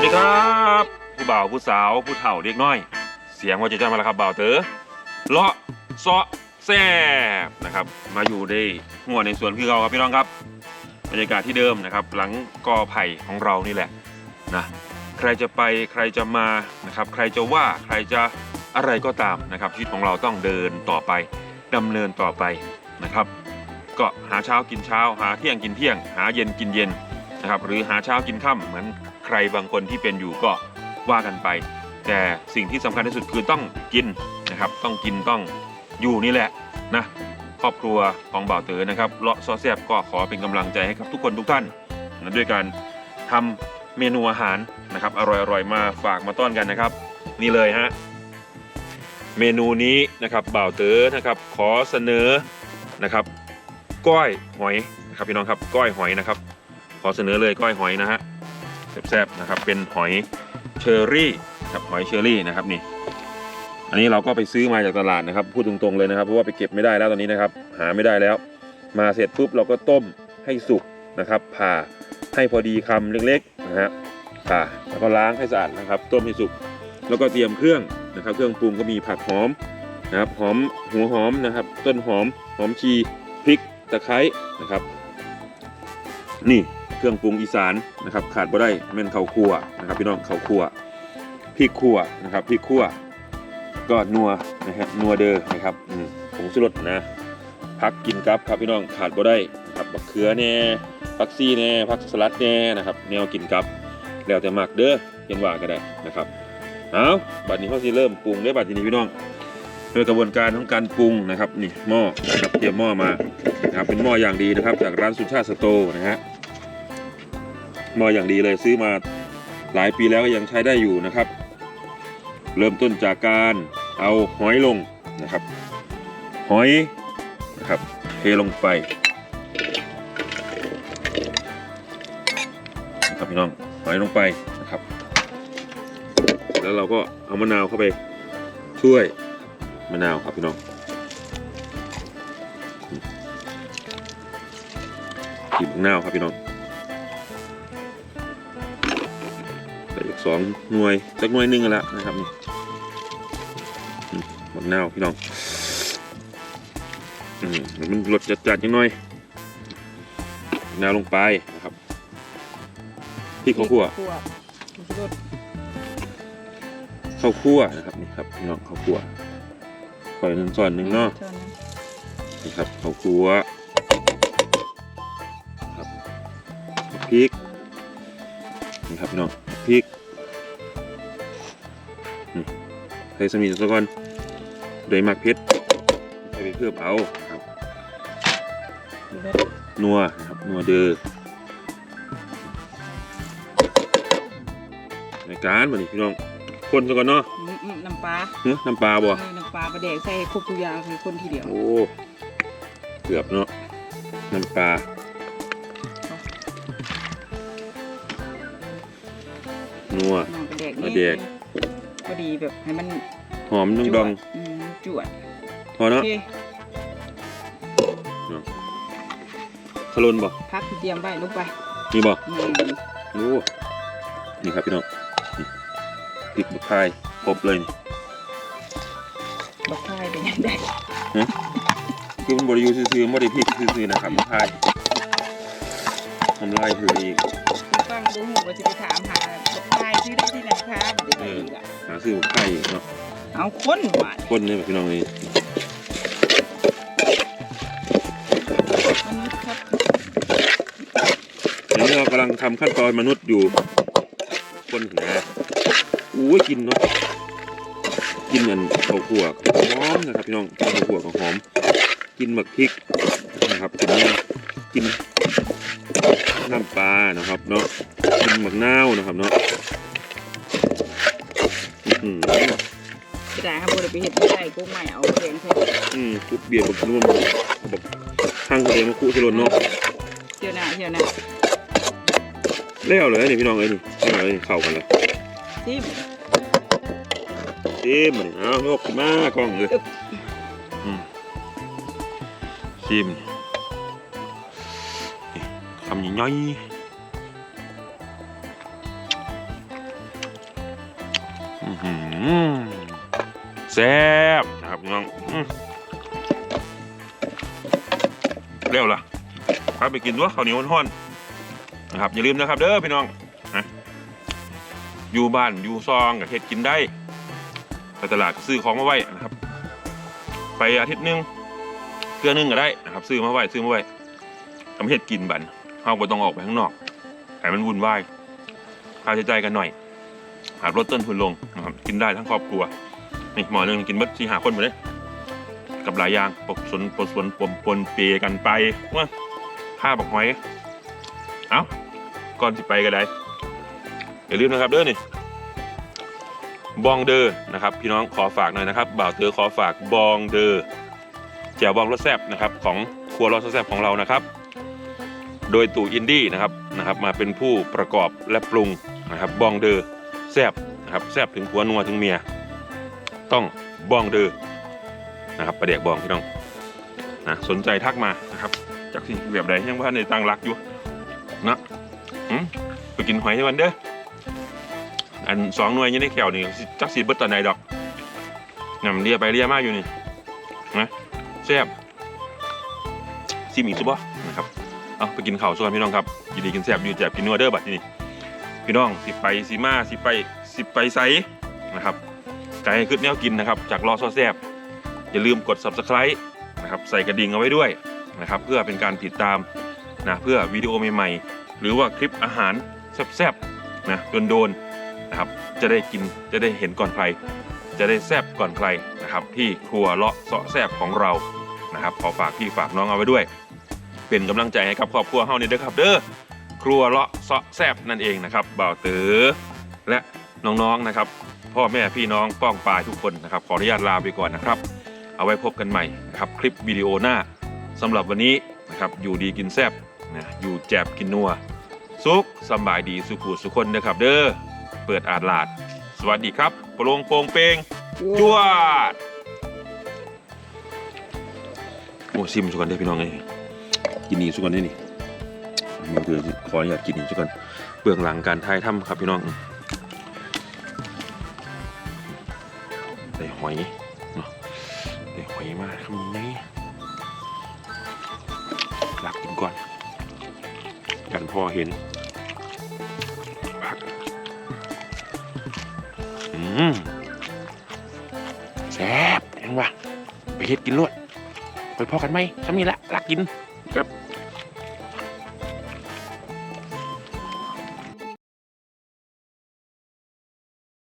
วัสดีครับ ผู้บ่าวผู้สาวผู้เฒ่าเด็กน้อย เสียงว่าจะจ้ามาแล้วครับบ่าวเต๋อเลาะเซาะแซบนะครับ มาอยู่ในหัวในสวนคือเราครับพี่น้องครับบรรยากาศที่เดิมนะครับ หลังกอไผ่ของเรานี่แหละนะใครจะไปใครจะมานะครับ ใครจะว่าใครจะอะไรก็ตามนะครับชีวิตของเราต้องเดินต่อไปดำเนินต่อไปนะครับ ก็หาเช้ากินเช้า หาเที่ยงกินเที่ยง หาเย็นกินเย็นนะครับ หรือหาเช้ากินค่ำเหมือน รบางคนที่เป็นอยู่ก็ว่ากันไป แต่สิ่งที่สำคัญที่สุดคือต้องกินนะครับต้องกินต้องอยู่นี่แหละนะครอบครัวของบ่าวเต๋อนะครับเลาะซอแซบก็ขอเป็นกำลังใจให้กับทุกคนทุกท่านนะด้วยการทำเมนูอาหารนะครับอร่อยๆมาฝากมาต้อนกันนะครับ นี่เลยฮะเมนูนี้นะครับบ่าวเต๋อนะครับขอเสนอนะครับก้อยหอยนะครับพี่น้องครับก้อยหอยนะครับ ขอเสนอเลยก้อยหอยนะฮะ แซ่บๆนะครับ เป็นหอยเชอรี่ครับหอยเชอรี่นะครับนี่ อันนี้เราก็ไปซื้อมาจากตลาดนะครับ พูดตรงๆเลยนะครับเพราะว่าไปเก็บไม่ได้แล้วตอนนี้นะครับ หาไม่ได้แล้ว มาเสร็จปุ๊บเราก็ต้มให้สุกนะครับผ่าให้พอดีคำเล็กๆนะฮะผ่าแล้วก็ล้างให้สะอาดนะครับ ต้มให้สุกแล้วก็เตรียมเครื่องนะครับ เครื่องปรุงก็มีผักหอมนะครับหอมหัวหอมนะครับ ต้นหอมหอมชีพริกตะไคร้นะครับ นี่ เครื่องปรุงอีสานนะครับขาดบ่ได้แม่นข้าวคั่วนะครับพี่น้องข้าวคั่วพริกคั่วนะครับพริกคั่วก็นัวนะฮะนัวเดอนะครับอืมผงชูรสนะพักกินกับครับพี่น้องขาดบ่ได้นะครับบักเขือแน่พักซี่แน่พักสลัดแน่นะครับแนวกินกับแล้วแต่มักเด้อเห็นว่าก็ได้นะครับเอาบัดนี้เขาสิเริ่มปรุงได้บัดนี้พี่น้องโดยกระบวนการของการปรุงนะครับนี่หม้อนะครับเตรียมหม้อมานะครับเป็นหม้ออย่างดีนะครับ จากร้านสุชาติสโตนะฮะ ม้อย่างดีเลยซื้อมาหลายปีแล้วก็ยังใช้ได้อยู่นะครับ เริ่มต้นจากการเอาหอยลงนะครับ หอยนะครับเทลงไปนะครับพี่น้องหอยลงไปนะครับ แล้วเราก็เอามะนาวเข้าไปช่วยมะนาวครับพี่น้องขีดมะนาวครับพี่น้อง ใส่อีกสองหน่วยสักหน่วยหนึ่งแล้วนะครับนี่มะนาวพี่น้องอืมมันรสจัดๆยังหน่อยมะนาวลงไปนะครับพริกข้าวคั่วข้าวคั่วนะครับนี่ครับพี่น้องข้าวคั่วปล่อยหนึ่งส่วนหนึ่งเนาะนี่ครับข้าวคั่วครับพริกนี่ครับพี่น้อง ส่สมีซะก่อนโดยมักเผ็ดใส่ไปเพิ่มเอานะครับรสนัวนะครับนัวเดือในการมานี่พี่น้องคนซะก่อนเนาะอืมอืมน้ำปลาเฮ้ยน้ำปลาบ่เออน้ำปลาปลาแดกใส่ครบทุกอย่างคือคนทีเดียวโอ้เกือบเนาะน้ำปลานัวน้ำปลาแดกปลาแดกพ อดีแบบให้มันหอมดองดองอืมจวดๆพอโอเนาะเคขลนบ่พักที่เตรียมไว้ลงไปนี่บ่อืมโอ้นี่ครับพี่น้องนี่พริกบักพายครบเลยนี่บักพายเป็นยังไงคือมันบริยูซื่อๆไม่ได้พริกซื่อๆนะครับบักพายทำลายคืออีก ฟังดูหูว่าจะไปถามหาบักพายชื่อได้ที่ไหนคะบักพายอีกอหาซื้อบักพายอีกเนาะเอาคนหวานคนเนี่ยแบบพี่น้องนี่อันนี้ครับเดี๋ยวนี้เรากำลังทำขั้นตอนมนุษย์อยู่ คนนะอู้ยกินเนาะกินอันข้าวคั่วหอมนะครับพี่น้องกินข้าวคั่วก็หอม กินหมักพริกนะครับกินเนี่ยกิน น้ำปลานะครับเนาะกินหมักนาวนะครับเนาะอื้อหือกระดาษครับบริไปเห็ดใส่กุ้งใหม่เอาแดงใส่อืมทุบเบียร์บักนุ่มบักข้างทะเลมาคุสลนเนาะเที่ยวหน้าเที่ยวหน้าแล้วเลยนี่พี่น้องเอ้ยนี่แล้วเลยนี่เข้ากันแล้วซิมเต็มเลยเอายกขึ้นมากล้องเลยอืมชิมนี่ คำย่อยๆหือแซ่บนะครับน้องเร็วล่ะพาไปกินด้วยข้าวเหนียวห้อนนะครับอย่าลืมนะครับเด้อพี่น้องนะอยู่บ้านอยู่ซองกับเฮ็ดกินได้ไปตลาดซื้อของมาไว้นะครับ ไปอาทิตย์หนึงเทื่อนึงก็ได้นะครับ ซื้อมาไว้ซื้อมาไว้ทำเฮ็ดกินบัน เฮาบ่ต้องออกไปข้างนอกให้มันวุ่นวายค่าใช้จ่ายกันหน่อย หาลดต้นทุนลงนะครับกินได้ทั้งครอบครัวนี่หมอหนึ่งกินเบิดสี่หาคนหมดเลยกับหลายอย่างปกสนปนสนปมปนเปกันไปว่าข้าบอกหอยเอ้าก่อนที่ไปก็ได้อย่าลืมนะครับเด้อนี่บองเดอร์นะครับ พี่น้องขอฝากหน่อยนะครับ บ่าวเตอขอฝากบองเดอร์แจ่วบองรสแซ่บนะครับ ของครัวรสแซ่บของเรานะครับ โดยตู่อินดี้นะครับนะครับ มาเป็นผู้ประกอบและปรุงนะครับบองเดอร์แซบนะครับแซบถึงหัวนัวถึงเมีย ต้องบองเดอนะครับประเดกบองพี่น้องนะสนใจทักมานะครับจากที่แบบใดยังว่าในตังรักอยู่นะหืมไปกินหอยให้วันเด้ออันสองหน่วยยังได้แขวนี่จักสีเบิดตอนไหนดอกงำเลียไปเลียมากอยู่นี่นะแซบซีมีซุปบ่นะครับ เอาไปกินข้าวส่วนพี่น้องครับยินดีกินแซบอยู่แจบกินนัวเด้อบัดนี้พี่น้องสิไปสิมาสิไปสิไปไซนะครับไก่ขึ้นแนวกินนะครับ จากรอซอแซบอย่าลืมกด subscribe นะครับใส่กระดิ่งเอาไว้ด้วยนะครับเพื่อเป็นการติดตามนะเพื่อวิดีโอใหม่ๆ หรือว่าคลิปอาหารแซ่บๆนะโดนๆนะครับจะได้กินจะได้เห็นก่อนใคร จะได้แซ่บก่อนใครนะครับที่ครัวเลาะเสาะแซ่บของเรานะครับขอฝากพี่ฝากน้องเอาไว้ด้วย เป็นกำลังใจให้กับครอบครัวเฮานี่เด้อครับ เด้อครัวเลาะเสาะแซบนั่นเองนะครับบ่าวเต๋อและน้องๆนะครับ พ่อแม่พี่น้องป้องปลายทุกคนนะครับ ขออนุญาตลาไปก่อนนะครับ เอาไว้พบกันใหม่นะครับคลิปวิดีโอหน้าสำหรับวันนี้นะครับอยู่ดีกินแซบนะอยู่แจบกินนัวสุขสบายดีสุขุสุคนนะครับ เด้อเปิดอาดลาด สวัสดีครับโปรงโปงเปงจวดโอ้ซิมสุกันได้พี่น้องเอ้ย กินนี่สุกันได้อนี่มือถือขออนุญาตกินอีกสักก่อนเบื้องหลังการถ่ายทำครับพี่น้องได้หอยเนาะได้หอยมากคำนี้หลักกินก่อนกันพอเห็นผักอืมแซ่บยังวะไปเฮ็ดกินรวดไปพอกันไหมฉันมีละหลักกิน ครับ